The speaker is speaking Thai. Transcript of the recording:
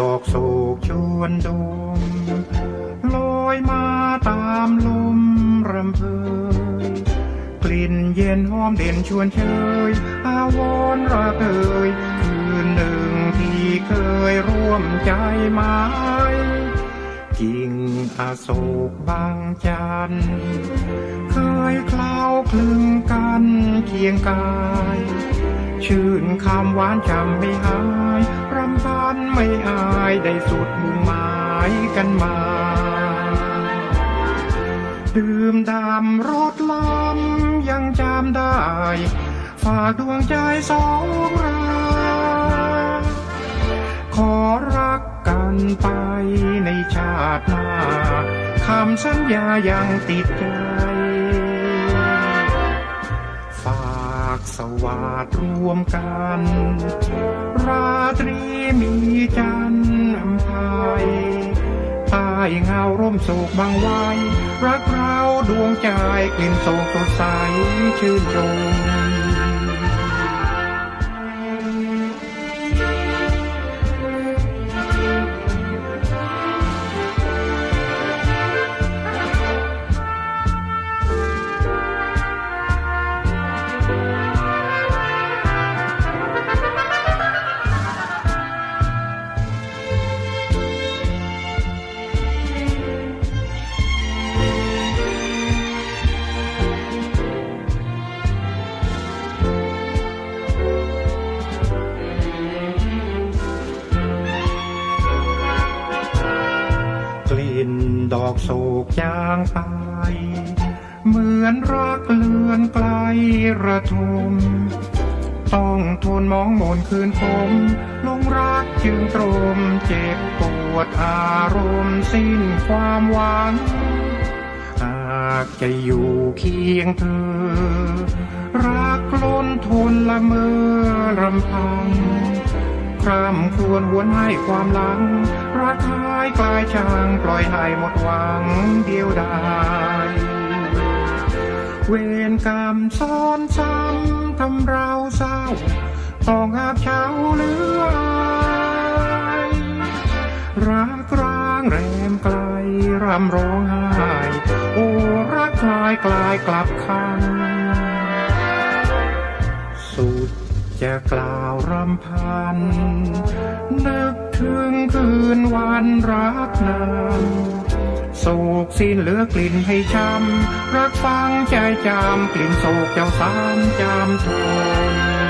ดอกโศกชวนดมลอยมาตามลมรำเพยกลิ่นเย็นหอมเด่นชวนเชยอาวนระเอยคืนหนึ่งที่เคยร่วมใจไม้กิ่งอโศกบางจัน เคยคล้าคลึงกันเคียงกาย ชื่นคำหวานจำไม่หาย รำพันไม่อายได้สุดมุ่งหมายกันมา ดื่มดำรถลำยังจำได้ ฝากดวงใจสองเราขอรักกันไปในชาติหน้าคำสัญญายังติดใจ กสวาดรวมกัน ราตรีมีจันทร์อำไพยใต้เงาร่มโศกบางไว้ รักเราดวงใจกลิ่นโศกสดใสชื่นชม กลิ่นดอกโศกจางไป เหมือนรักเลือนไกลระทม ต้องทนมองมนคืนคมลงรักจึงตรมเจ็บปวดอารมณ์สิ้นความหวัง หากจะอยู่เคียงเธอ รักล้นทนละเมอรำพัง คร่ำควรหวนให้ความหลังรักหายกลายช่างปล่อยให้หมดหวังเดียวดายเวรกรรมซ้อนซ้ำทำเราเศร้าต้องอาบเช้าเหลือยรักร้างแรมไกลรำร้องไห้โอ้รักคลายกลายกลับคันสุด จะกล่าวรำพัน นึกถึงคืนวันรักนั้นโศกสิ้นเหลือกลิ่นให้ช้ำรักฟังใจจำกลิ่นโศกเจ้าสามจำทน